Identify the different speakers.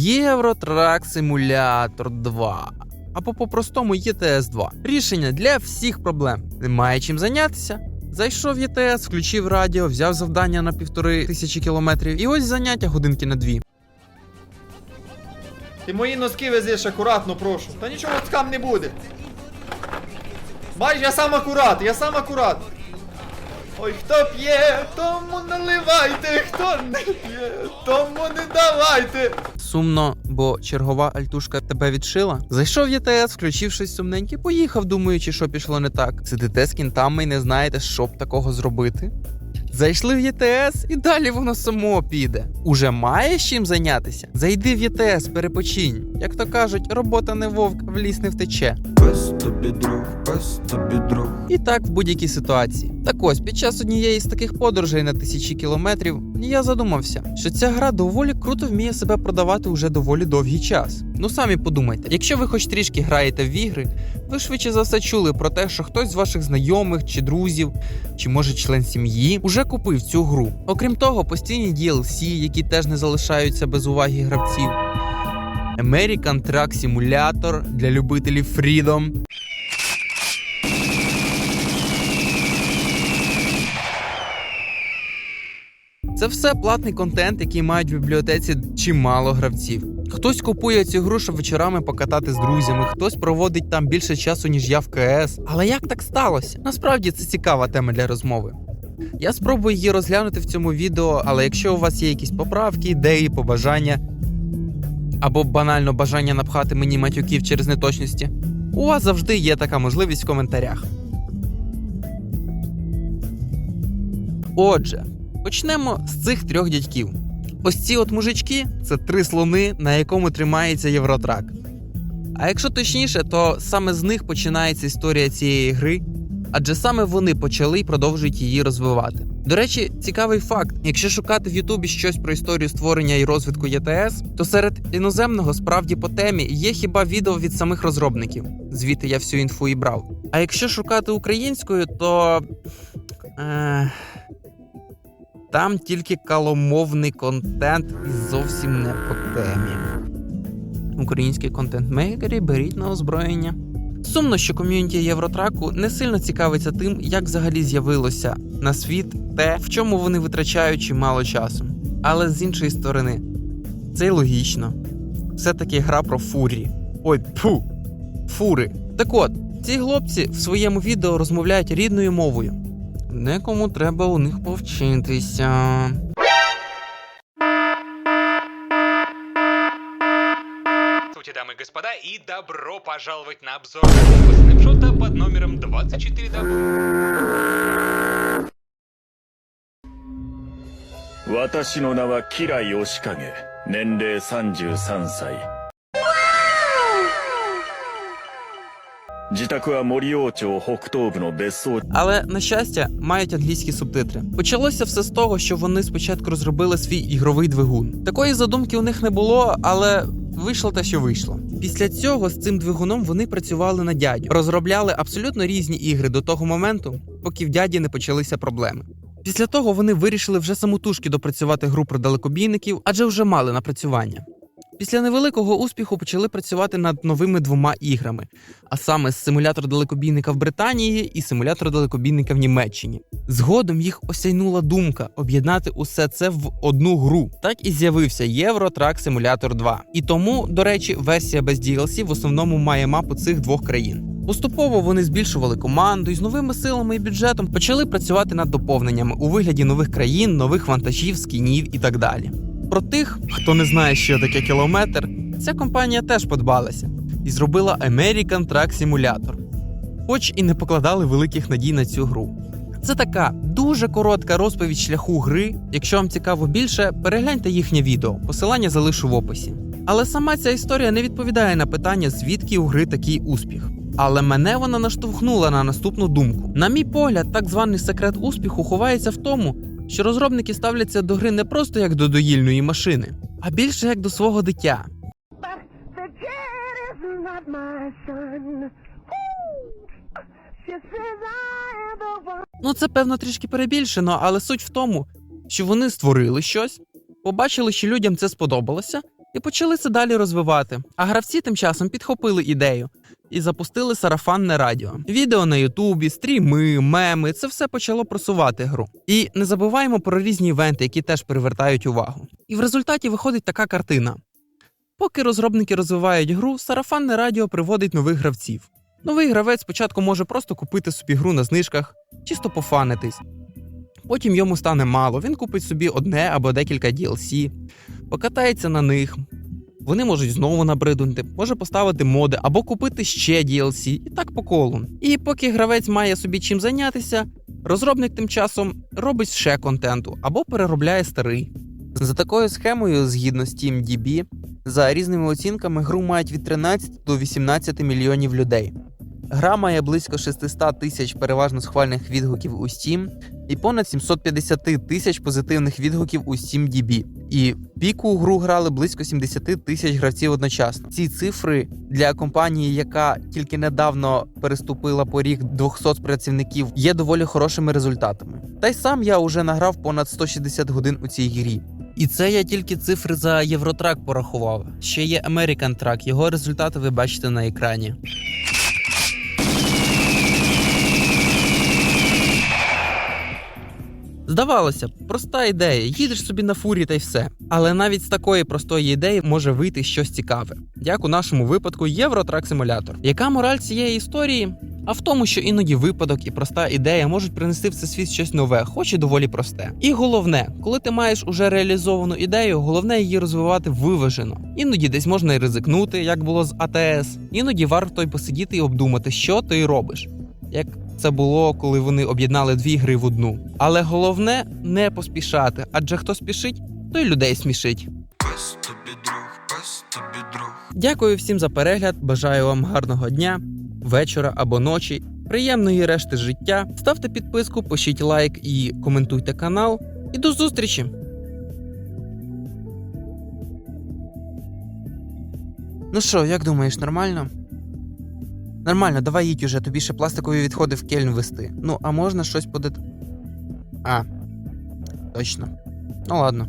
Speaker 1: Євротрак Симулятор 2. Або по-простому ЄТС 2. Рішення для всіх проблем. Немає чим зайнятися. Зайшов ЄТС, включив радіо, взяв завдання на півтори тисячі кілометрів, і ось заняття годинки на дві.
Speaker 2: Ти мої носки везеш акуратно, прошу. Та нічого скам не буде. Бачиш, я сам акурат, я сам акурат. Ой, хто п'є, тому наливайте, хто не п'є, тому не давайте.
Speaker 1: Сумно, бо чергова альтушка тебе відшила. Зайшов ЄТС, включив щось сумненьке, поїхав, думаючи, що пішло не так. Сидите з кінтами і не знаєте, що б такого зробити. Зайшли в єтс і далі воно само піде. Уже маєш чим зайнятися? Зайди в ЄТС, перепочинь. Як то кажуть, робота не вовк, в ліс не втече.
Speaker 3: Пес тобі друг, пес тобі друг.
Speaker 1: І так в будь-якій ситуації. Так ось, під час однієї з таких подорожей на тисячі кілометрів, я задумався, що ця гра доволі круто вміє себе продавати уже доволі довгий час. Ну самі подумайте, якщо ви хоч трішки граєте в ігри, ви швидше за все чули про те, що хтось з ваших знайомих чи друзів, чи може член сім'ї, уже купив цю гру. Окрім того, постійні DLC, які теж не залишаються без уваги гравців. American Truck Simulator для любителів Freedom. Це все платний контент, який мають в бібліотеці чимало гравців. Хтось купує цю гру, щоб вечорами покатати з друзями, хтось проводить там більше часу, ніж я в КС. Але як так сталося? Насправді це цікава тема для розмови. Я спробую її розглянути в цьому відео, але якщо у вас є якісь поправки, ідеї, побажання або банально бажання напхати мені матюків через неточності, у вас завжди є така можливість в коментарях. Отже, Почнемо з цих трьох дядьків. Ось ці от мужички це три слони, на якому тримається Євротрак. А якщо точніше, то саме з них починається історія цієї гри, адже саме вони почали і продовжують її розвивати. До речі, цікавий факт: якщо шукати в Ютубі щось про історію створення і розвитку ЄТС, то серед іноземного справді по темі є хіба відео від самих розробників. Звідти я всю інфу і брав. А якщо шукати українською, то. Е... Там тільки каломовний контент і зовсім не по темі. Українські контент-мейкери беріть на озброєння. Сумно, що ком'юніті Євротраку не сильно цікавиться тим, як взагалі з'явилося на світ те, в чому вони витрачають чимало часу. Але з іншої сторони, це й логічно. Все-таки гра про фурі. Ой, пфу, фури. Так от, ці хлопці в своєму відео розмовляють рідною мовою. Декому треба у них повчитися.
Speaker 4: господа, и добро пожаловать на обзор нового снапшота под номером 24 w
Speaker 5: 私の名はキラヨシカゲ年齢33歳自宅は森王町北東部の別荘
Speaker 1: Але на щастя, мають англійські субтитри. Почалося все з того, що вони спочатку розробили свій ігровий двигун. Такої задумки у них не було, але вийшло те, що вийшло. Після цього з цим двигуном вони працювали на дядю, розробляли абсолютно різні ігри до того моменту, поки в дяді не почалися проблеми. Після того вони вирішили вже самотужки допрацювати гру про далекобійників, адже вже мали напрацювання. Після невеликого успіху почали працювати над новими двома іграми, а саме симулятор далекобійника в Британії і симулятор далекобійника в Німеччині. Згодом їх осяйнула думка об'єднати усе це в одну гру. Так і з'явився Truck Simulator 2. І тому, до речі, версія без DLC в основному має мапу цих двох країн. Поступово вони збільшували команду і з новими силами і бюджетом почали працювати над доповненнями у вигляді нових країн, нових вантажів, скінів і так далі. Про тих, хто не знає, що таке кілометр, ця компанія теж подбалася і зробила American Truck Simulator, хоч і не покладали великих надій на цю гру. Це така дуже коротка розповідь шляху гри. Якщо вам цікаво більше, перегляньте їхнє відео. Посилання залишу в описі. Але сама ця історія не відповідає на питання, звідки у гри такий успіх. Але мене вона наштовхнула на наступну думку. На мій погляд, так званий секрет успіху ховається в тому, що розробники ставляться до гри не просто як до доїльної машини, а більше як до свого дитя. Ну, це певно трішки перебільшено, але суть в тому, що вони створили щось, побачили, що людям це сподобалося, і почали це далі розвивати. А гравці тим часом підхопили ідею і запустили сарафанне радіо. Відео на Ютубі, стріми, меми це все почало просувати гру. І не забуваємо про різні івенти, які теж привертають увагу. І в результаті виходить така картина. Поки розробники розвивають гру, сарафанне радіо приводить нових гравців. Новий гравець спочатку може просто купити собі гру на знижках, чисто пофанитись. Потім йому стане мало, він купить собі одне або декілька DLC, покатається на них. Вони можуть знову набриднути, може поставити моди або купити ще DLC, і так по колу. І поки гравець має собі чим зайнятися, розробник тим часом робить ще контенту або переробляє старий. За такою схемою, згідно SteamDB, за різними оцінками гру мають від 13 до 18 мільйонів людей. Гра має близько 600 тисяч переважно схвальних відгуків у Steam і понад 750 тисяч позитивних відгуків у SteamDB. І піку у гру грали близько 70 тисяч гравців одночасно. Ці цифри для компанії, яка тільки недавно переступила поріг 200 працівників, є доволі хорошими результатами. Та й сам я уже награв понад 160 годин у цій грі. І це я тільки цифри за Євротрак порахував. Ще є American Track, його результати ви бачите на екрані. Здавалося б, проста ідея, їдеш собі на фурі та й все. Але навіть з такої простої ідеї може вийти щось цікаве, як у нашому випадку Євротрак Симулятор. Яка мораль цієї історії? А в тому, що іноді випадок і проста ідея можуть принести в цей світ щось нове, хоч і доволі просте. І головне, коли ти маєш уже реалізовану ідею, головне її розвивати виважено. Іноді десь можна і ризикнути, як було з АТС. Іноді варто й посидіти і обдумати, що ти робиш. Як це було, коли вони об'єднали дві гри в одну. Але головне не поспішати, адже хто спішить, той людей смішить.
Speaker 3: Пес тобі друг, пес тобі друг.
Speaker 1: Дякую всім за перегляд. Бажаю вам гарного дня, вечора або ночі, приємної решти життя. Ставте підписку, пишіть лайк і коментуйте канал. І до зустрічі! Ну що, як думаєш, нормально? Нормально, давай їдь уже, тобі ще пластикові відходи в кельн вести. Ну, а можна щось подати. А. Точно. Ну ладно.